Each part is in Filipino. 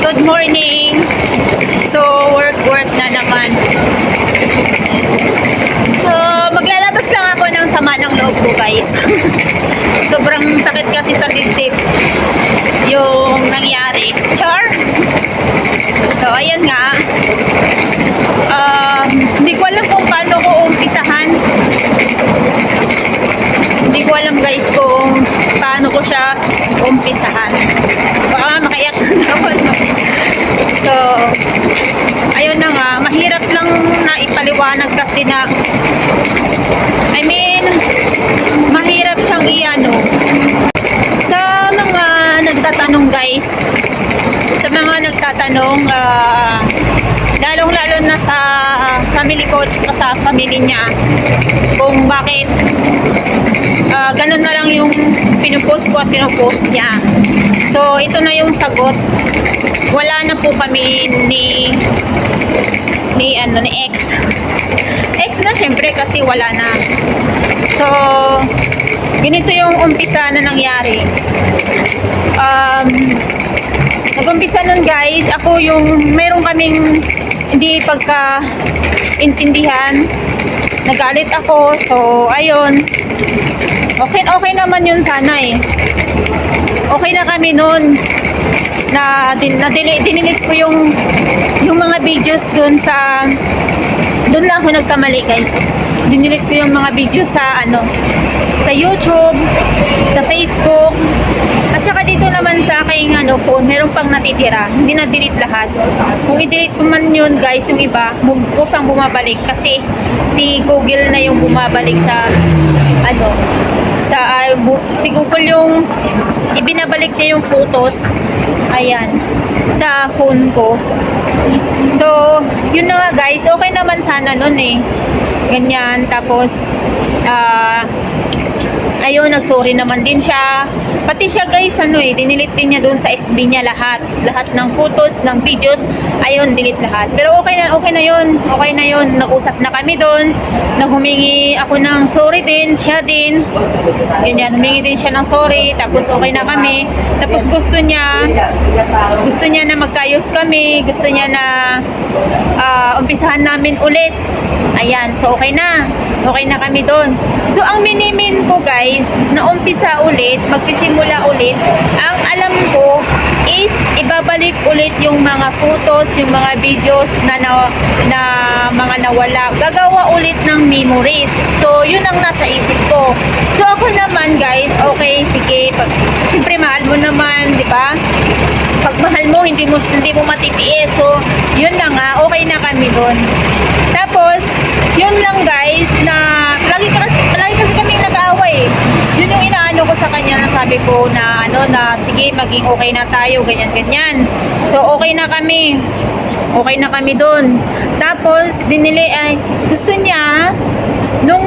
Good morning. So, work, work na naman. So, maglalabas lang ako ng sama ng loob ko, guys. Sobrang sakit kasi sa dibdib yung nangyari. Char! So, ayan nga. Um, hindi ko alam kung paano ko umpisahan. Hindi ko alam guys kung paano ko siya umpisahan. Baka nga makaiyak na ako. no? So, ayun na nga. Mahirap lang na na I mean, mahirap siyang iano. Sa mga nagtatanong guys, sa mga nagtatanong, ah, lalong-lalo na sa family ko at sa family niya, kung bakit ah, ganun na lang yung pinupost ko at pinupost niya. So, ito na yung sagot. Wala na po kami ni ni ano ni ex. Ex na syempre kasi wala na. So, ganito yung umpisa na nangyari. Um, nag-umpisa nun guys, ako yung meron kaming hindi pagka intindihan. Nagalit ako. So, ayun. Okay, okay naman yun sana eh. Okay na kami nun na din na dinilit ko yung yung mga videos dun sa doon lang ako nagkamali guys. Dinilit ko yung mga videos sa ano sa YouTube sa Facebook. At saka dito naman sa aking ano phone meron pang natitira. Hindi na delete lahat. Kung i-delete ko man yun guys yung iba kusang bumabalik. Kasi si Google na yung bumabalik sa ano sa bu- si Google yung ibinabalik niya yung photos. Ayan. Sa phone ko. So guys okay naman sana nun eh. Ganyan tapos ah ayun nagsorry naman din siya. Pati siya guys ano eh dinilit din niya doon sa FB niya lahat. Lahat ng photos ng videos ayun delete lahat. Pero okay na okay na yun. Okay na yun. Nag-usap na kami doon naghumingi ako ng sorry din siya din. Ganyan humingi din siya ng sorry. Tapos okay na kami. Tapos gusto niya gusto niya na magkayos kami. Gusto niya na ah, umpisahan namin ulit. Ayan so okay na. Okay na kami doon so ang minimin ko guys na umpisa ulit magsisimula ulit. Ang alam ko is ibabalik ulit yung mga photos yung mga videos na, na, na mga nawala. Gagawa ulit ng memories. So yun ang nasa isip ko. So ako naman guys okay sige pag siyempre mahal mo naman di ba? Pag mahal mo hindi mo hindi mo matitiis. So yun na nga okay na kami doon tapos yun lang guys na lagi kasi lagi kasi kami nag-aaway yun yung inaano ko sa kanya na sabi ko na ano maging okay na tayo ganyan ganyan so okay na kami okay na kami doon tapos dinili ay gusto niya nung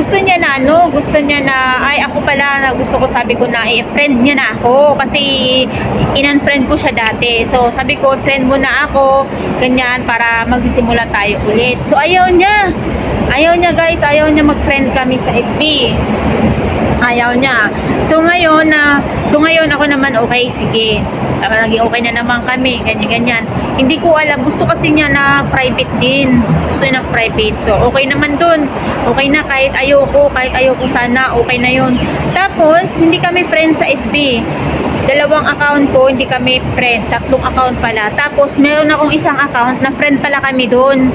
gusto niya na ano, gusto niya na ay ako pala na gusto ko sabi ko na i-friend niya na ako kasi in-unfriend ko siya dati. So sabi ko friend mo na ako, ganyan para magsisimula tayo ulit. So ayaw niya. Ayaw niya guys, ayaw niya mag-friend kami sa FB. Ayaw niya. So ngayon na so ngayon ako naman okay, sige. Ah, Naging okay na naman kami, ganyan-ganyan. Hindi ko alam, gusto kasi niya na private din. Gusto niya ng private. So, okay naman dun. Okay na kahit ayoko, kahit ayoko sana, okay na yun. Tapos, hindi kami friends sa FB. Dalawang account ko, hindi kami friend. Tatlong account pala. Tapos, meron akong isang account na friend pala kami dun.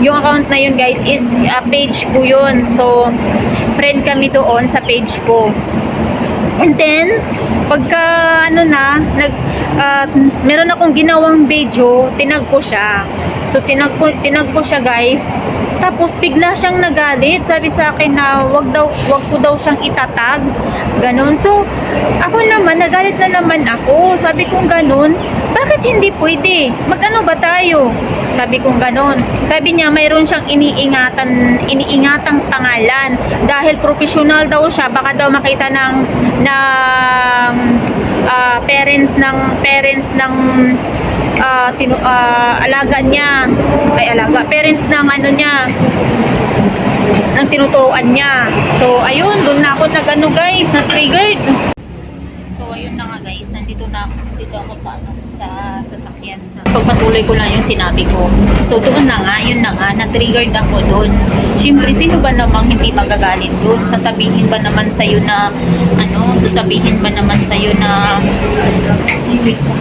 Yung account na yun, guys, is uh, page ko yun. So, friend kami doon sa page ko. And then, pagka ano na, nag, ah, meron akong ginawang video, tinag ko siya. So, tinag ko, tinag ko siya guys. Tapos, bigla siyang nagalit. Sabi sa akin na wag, daw, wag ko daw siyang itatag. Ganon. So, ako naman, nagalit na naman ako. Sabi kong ganon, bakit hindi pwede? Mag-ano ba tayo? Sabi kong ganon. Sabi niya, mayroon siyang iniingatan, iniingatang pangalan. Dahil professional daw siya, baka daw makita ng, ng ah, parents ng, parents ng ah, tinu, ah, alaga niya. Ay, alaga. Parents ng ano niya, ng tinuturuan niya. So, ayun, doon na ako nag ano guys, na triggered. So ayun na nga guys, nandito na dito ako sa ano, sa sasakyan sa. Pagpatuloy ko lang yung sinabi ko. So doon na nga, yun na nga, na-triggered ako doon. Siyempre, sino ba namang hindi magagalit doon? Sasabihin ba naman sa na ano, sasabihin ba naman sa na wait po.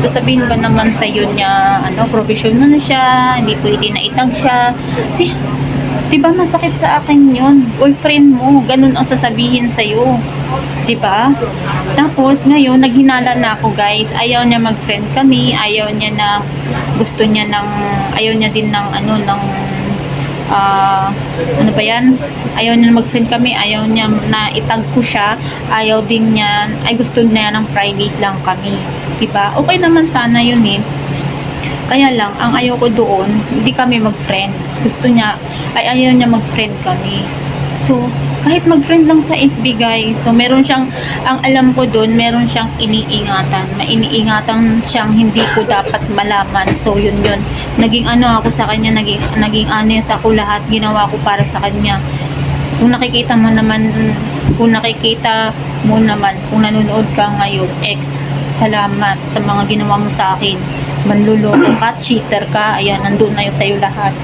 sasabihin ba naman sa niya ano, professional na siya, hindi pwede na itag siya. Si Di ba masakit sa akin yun? Boyfriend mo, ganun ang sasabihin sa'yo. Di ba? Tapos ngayon, naghinala na ako guys. Ayaw niya mag-friend kami. Ayaw niya na, gusto niya ng, ayaw niya din ng ano, ng, ah, ano ba yan? Ayaw niya mag-friend kami. Ayaw niya na itag ko siya. Ayaw din niya, ay gusto niya ng private lang kami. Di ba? Okay naman sana yun eh. Kaya lang, ang ayaw ko doon, hindi kami mag-friend. Gusto niya, ay ayaw niya mag-friend kami. So, kahit mag-friend lang sa FB guys, so meron siyang, ang alam ko doon, meron siyang iniingatan. May iniingatan siyang hindi ko dapat malaman. So, yun yun. Naging ano ako sa kanya, naging, naging honest ako lahat, ginawa ko para sa kanya. Kung nakikita mo naman, kung nakikita mo naman, kung nanonood ka ngayon, ex, salamat sa mga ginawa mo sa akin. Manluloko ka, cheater ka, ayan, nandun na yun sa'yo lahat.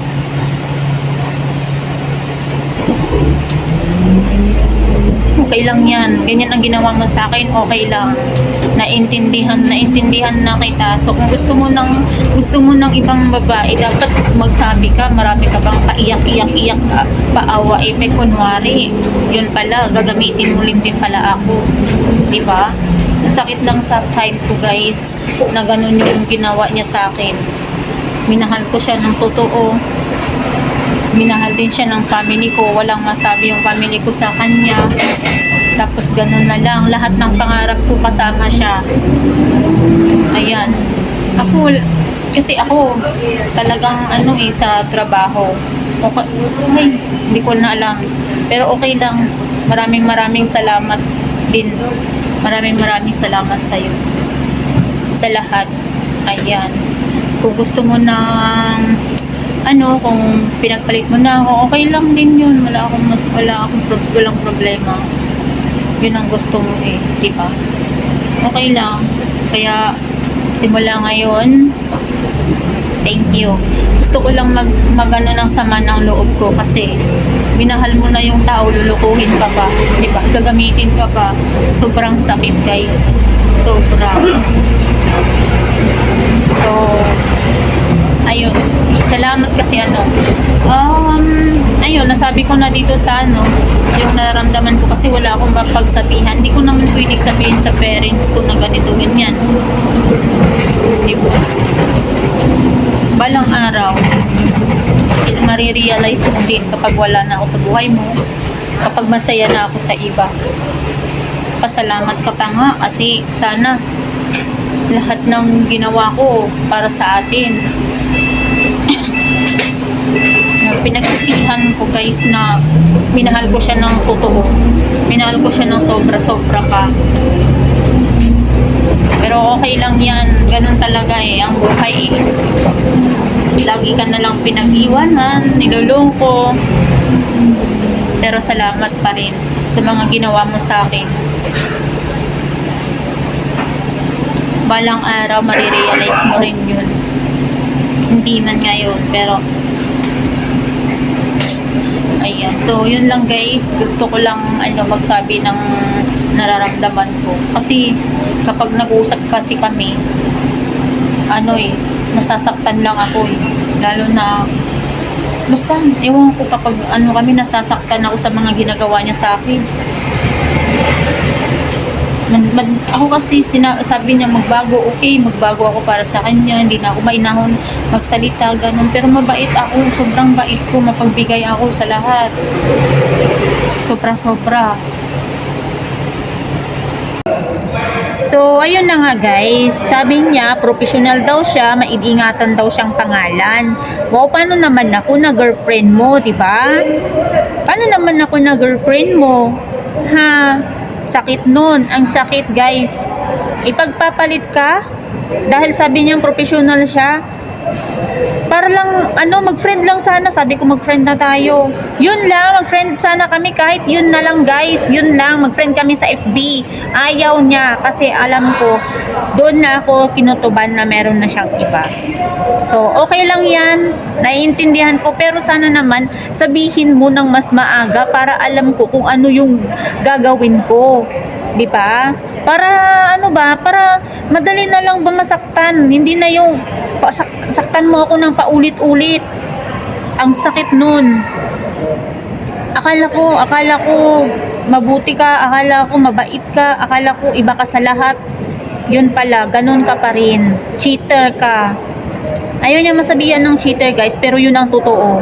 Okay lang yan. Ganyan ang ginawa mo sa akin, okay lang. Naintindihan, naintindihan na kita. So kung gusto mo ng gusto mo ng ibang babae, dapat magsabi ka, marami ka bang paiyak-iyak-iyak ka, paawa, eh, may kunwari. Yun pala, gagamitin mo din pala ako. Di ba? Sakit lang sa side ko guys, na ganun yung ginawa niya sa akin. Minahal ko siya ng totoo minahal din siya ng family ko. Walang masabi yung family ko sa kanya. Tapos ganun na lang. Lahat ng pangarap ko kasama siya. Ayan. Ako, kasi ako, talagang ano eh, sa trabaho. Okay, ay, hindi ko na alam. Pero okay lang. Maraming maraming salamat din. Maraming maraming salamat sa iyo. Sa lahat. Ayan. Kung gusto mo ng ano, kung pinagpalit mo na ako, okay lang din yun. Wala akong, mas, wala akong pro- walang problema. Yun ang gusto mo eh, di ba? Okay lang. Kaya, simula ngayon, thank you. Gusto ko lang mag, magano ng sama ng loob ko kasi minahal mo na yung tao, lulukuhin ka pa, di ba? Gagamitin ka pa. Sobrang sakit, guys. Sobrang. So, ayun. Salamat kasi ano. Um, ayun, nasabi ko na dito sa ano, yung nararamdaman ko kasi wala akong mapagsabihan. Hindi ko naman pwedeng sabihin sa parents ko na ganito, ganyan. Di ba? Balang araw, marirealize mo din kapag wala na ako sa buhay mo, kapag masaya na ako sa iba. Pasalamat ka pa nga kasi sana lahat ng ginawa ko para sa atin pinagsisihan ko guys na minahal ko siya ng totoo. Minahal ko siya ng sobra-sobra pa. Pero okay lang yan. Ganun talaga eh ang buhay. Eh lagi ka na lang pinag-iwanan niloloko pero salamat pa rin sa mga ginawa mo sa akin. Balang araw marirealize mo rin yun. Hindi man ngayon pero ayan. So yun lang guys. Gusto ko lang ano magsabi ng nararamdaman ko. Kasi kapag nag-usap kasi kami ano eh nasasaktan lang ako eh. Lalo na basta ewan ko kapag ano kami nasasaktan ako sa mga ginagawa niya sa akin man, ako kasi sina, sabi niya magbago, okay, magbago ako para sa kanya, hindi na ako mainahon magsalita, ganun. Pero mabait ako, sobrang bait ko, mapagbigay ako sa lahat. Sobra-sobra. So, ayun na nga guys. Sabi niya, professional daw siya, maingatan daw siyang pangalan. Wow, paano naman ako na girlfriend mo, di ba? Paano naman ako na girlfriend mo? Ha? Sakit nun. Ang sakit, guys. Ipagpapalit ka? Dahil sabi niyang professional siya, Para lang, ano, mag-friend lang sana. Sabi ko, mag-friend na tayo. Yun lang, mag-friend sana kami kahit yun na lang guys. Yun lang, mag-friend kami sa FB. Ayaw niya kasi alam ko, doon na ako kinutuban na meron na siyang iba. So, okay lang yan. Naiintindihan ko. Pero sana naman, sabihin mo ng mas maaga para alam ko kung ano yung gagawin ko. Di ba? Para ano ba? Para madali na lang ba masaktan. Hindi na yung pasak- saktan mo ako ng paulit-ulit. Ang sakit nun. Akala ko, akala ko mabuti ka, akala ko mabait ka, akala ko iba ka sa lahat. Yun pala, ganun ka pa rin. Cheater ka. Ayaw niya masabihan ng cheater guys, pero yun ang totoo.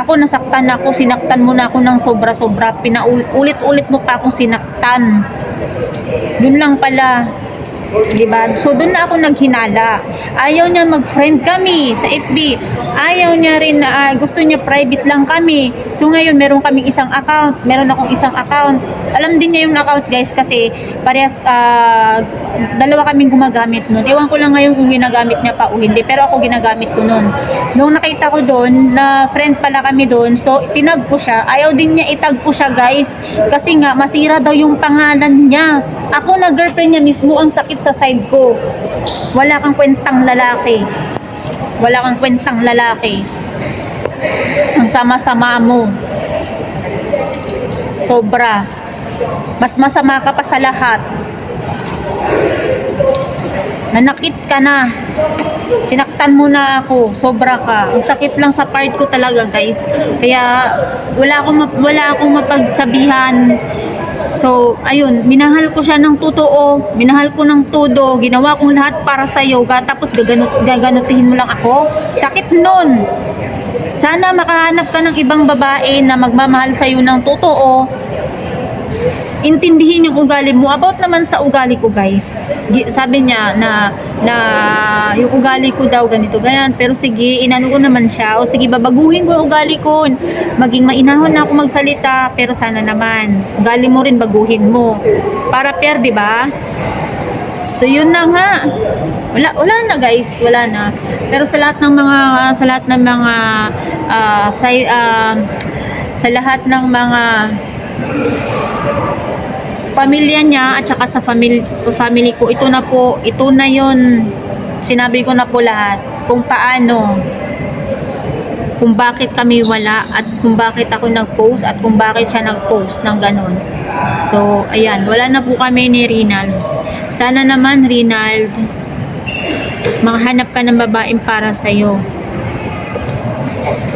Ako nasaktan ako, sinaktan mo na ako ng sobra-sobra, pinaulit-ulit mo pa akong sinaktan. Yun lang pala. Diba? So, doon na ako naghinala. Ayaw niya mag-friend kami sa FB. Ayaw niya rin na ah, gusto niya private lang kami. So, ngayon, meron kaming isang account. Meron akong isang account. Alam din niya yung account, guys, kasi parehas, ah, dalawa kaming gumagamit nun. Ewan ko lang ngayon kung ginagamit niya pa o hindi. Pero ako ginagamit ko nun. Nung nakita ko doon, na friend pala kami doon, so, tinag ko siya. Ayaw din niya itag ko siya, guys. Kasi nga, masira daw yung pangalan niya. Ako na girlfriend niya mismo ang sakit sa side ko. Wala kang kwentang lalaki. Wala kang kwentang lalaki. Ang sama-sama mo. Sobra. Mas masama ka pa sa lahat. Nanakit ka na. Sinaktan mo na ako. Sobra ka. Ang sakit lang sa part ko talaga, guys. Kaya wala akong wala akong mapagsabihan. So, ayun, minahal ko siya ng totoo, minahal ko ng todo, ginawa kong lahat para sa iyo, tapos gaganutihin mo lang ako. Sakit nun. Sana makahanap ka ng ibang babae na magmamahal sa iyo ng totoo. Intindihin yung ugali mo. About naman sa ugali ko, guys. Sabi niya na na yung ugali ko daw ganito ganyan. Pero sige, inano ko naman siya. O sige, babaguhin ko yung ugali ko. Maging mainahon na ako magsalita. Pero sana naman, ugali mo rin baguhin mo. Para fair, di ba? So yun na nga. Wala wala na guys, wala na. Pero sa lahat ng mga sa lahat ng mga ah, sa ah, sa lahat ng mga pamilya niya at saka sa family family ko ito na po ito na yon sinabi ko na po lahat kung paano kung bakit kami wala at kung bakit ako nag-post at kung bakit siya nag-post ng ganon. So, ayan, wala na po kami ni Rinald. Sana naman, Rinald, makahanap ka ng babaeng para sa'yo.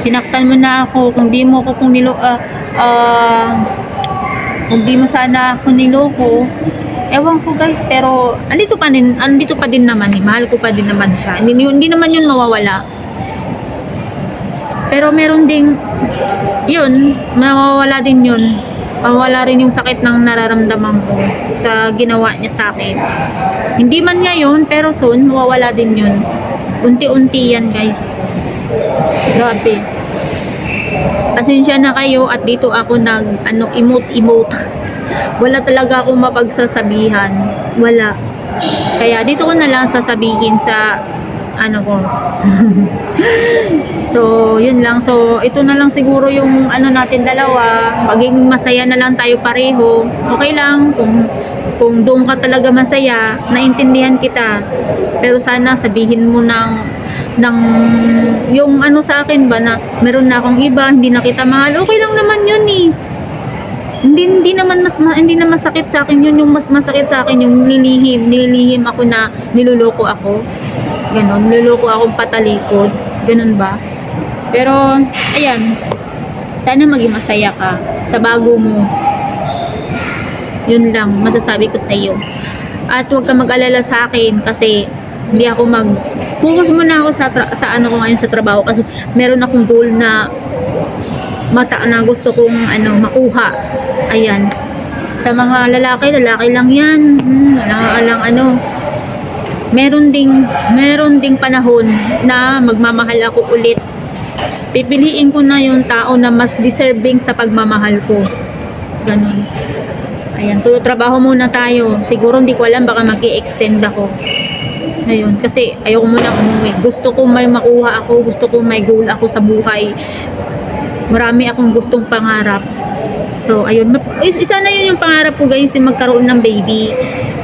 Sinaktan mo na ako, kung di mo ako kung nilo, ah, ah, kung di mo sana ako niloko, ewan ko guys, pero andito pa din, andito pa din naman eh, mahal ko pa din naman siya. Hindi, hindi naman yun mawawala. Pero meron ding, yun, mawawala din yun. Mawawala rin yung sakit ng nararamdaman ko sa ginawa niya sa akin. Hindi man ngayon, pero soon, mawawala din yun. Unti-unti yan, guys. Grabe. Pasensya na kayo at dito ako nag, ano, emote-emote. Wala talaga akong mapagsasabihan. Wala. Kaya dito ko na lang sasabihin sa ano ko. so, yun lang. So, ito na lang siguro yung ano natin dalawa. Maging masaya na lang tayo pareho. Okay lang kung kung doon ka talaga masaya, naintindihan kita. Pero sana sabihin mo ng ng yung ano sa akin ba na meron na akong iba, hindi na kita mahal. Okay lang naman yun eh. Hindi hindi naman mas ma- hindi na masakit sa akin yun. Yung mas masakit sa akin yung nililihim nililihim ako na niluloko ako. Ganon niluloko akong patalikod. Ganon ba? Pero ayan. Sana maging masaya ka sa bago mo. Yun lang masasabi ko sa iyo at huwag ka mag-alala sa akin kasi hindi ako mag focus muna ako sa sa ano ko ngayon sa trabaho kasi meron akong goal na mata na gusto kong ano makuha. Ayan. Sa mga lalaki, lalaki lang 'yan. Hmm, wala lang ano. Meron ding meron ding panahon na magmamahal ako ulit. Pipiliin ko na yung tao na mas deserving sa pagmamahal ko. Ganun. Ayan, tulo trabaho muna tayo. Siguro hindi ko alam baka mag extend ako. Ngayon, kasi ayoko muna umuwi. Gusto ko may makuha ako, gusto ko may goal ako sa buhay. Marami akong gustong pangarap. So, ayun. Isa na yun yung pangarap ko guys, yung magkaroon ng baby.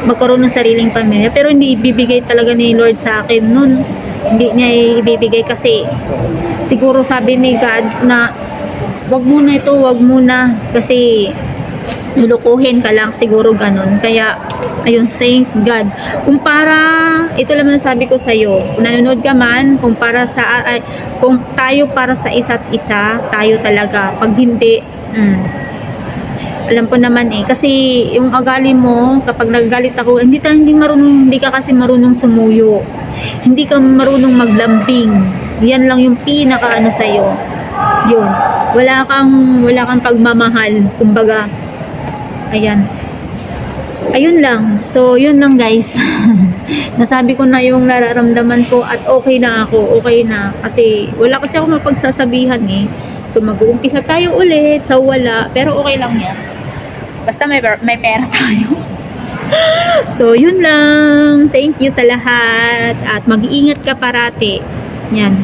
Magkaroon ng sariling pamilya. Pero hindi ibibigay talaga ni Lord sa akin nun. Hindi niya ibibigay kasi siguro sabi ni God na wag muna ito, wag muna. Kasi lulukuhin ka lang siguro ganun. Kaya, ayun, thank God. Kung para, ito lang ang sabi ko sa'yo, kung nanonood ka man, kung para sa, ay, kung tayo para sa isa't isa, tayo talaga. Pag hindi, mm, alam ko naman eh, kasi yung agali mo, kapag nagagalit ako, hindi tayo, hindi marunong, hindi ka kasi marunong sumuyo. Hindi ka marunong maglambing. Yan lang yung pinaka ano sa'yo. Yun. Wala kang, wala kang pagmamahal. Kumbaga, ayan. Ayun lang. So, yun lang guys. Nasabi ko na yung nararamdaman ko at okay na ako. Okay na. Kasi wala kasi ako mapagsasabihan eh. So, mag-uumpisa tayo ulit sa wala. Pero okay lang yan. Basta may, may pera tayo. so, yun lang. Thank you sa lahat. At mag-iingat ka parati. Yan.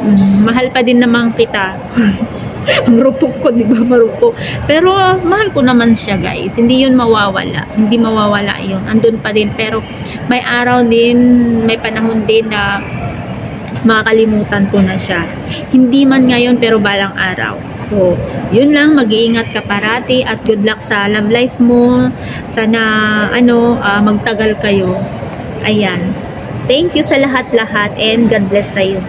Mm, mahal pa din naman kita. Ang rupok ko, di ba? Marupok. Pero mahal ko naman siya, guys. Hindi yun mawawala. Hindi mawawala yun. Andun pa din. Pero may araw din, may panahon din na makakalimutan ko na siya. Hindi man ngayon pero balang araw. So, yun lang, mag-iingat ka parati at good luck sa love life mo. Sana, ano, ah, magtagal kayo. Ayan. Thank you sa lahat-lahat and God bless sa'yo.